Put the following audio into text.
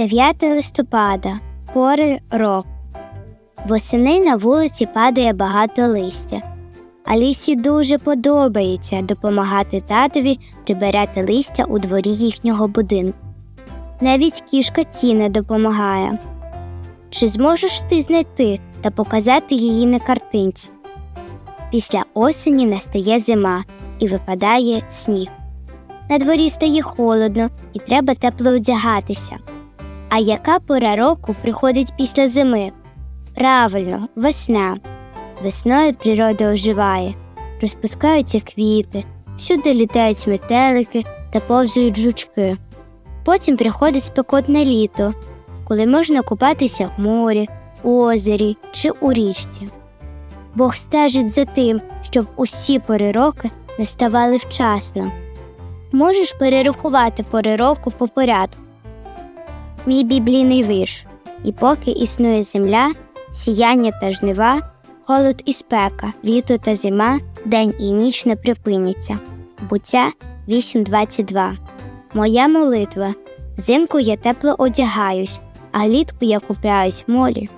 9 листопада пори року. Восени на вулиці падає багато листя. Алісі дуже подобається допомагати татові прибирати листя у дворі їхнього будинку. Навіть кішка Тіна допомагає. Чи зможеш ти знайти та показати її на картинці? Після осені настає зима і випадає сніг. На дворі стає холодно і треба тепло одягатися. А яка пора року приходить після зими? Правильно, весна. Весною природа оживає, розпускаються квіти, всюди літають метелики та повзують жучки. Потім приходить спекотне літо, коли можна купатися в морі, у озері чи у річці. Бог стежить за тим, щоб усі пори роки наставали вчасно. Можеш перерахувати пори року по порядку. Мій біблійний вірш. І поки існує земля, сіяння та жнива, холод і спека, літо та зима, день і ніч не припиняться. Буття 8.22 Моя молитва. Зимку я тепло одягаюсь, а влітку я купляюсь в молі.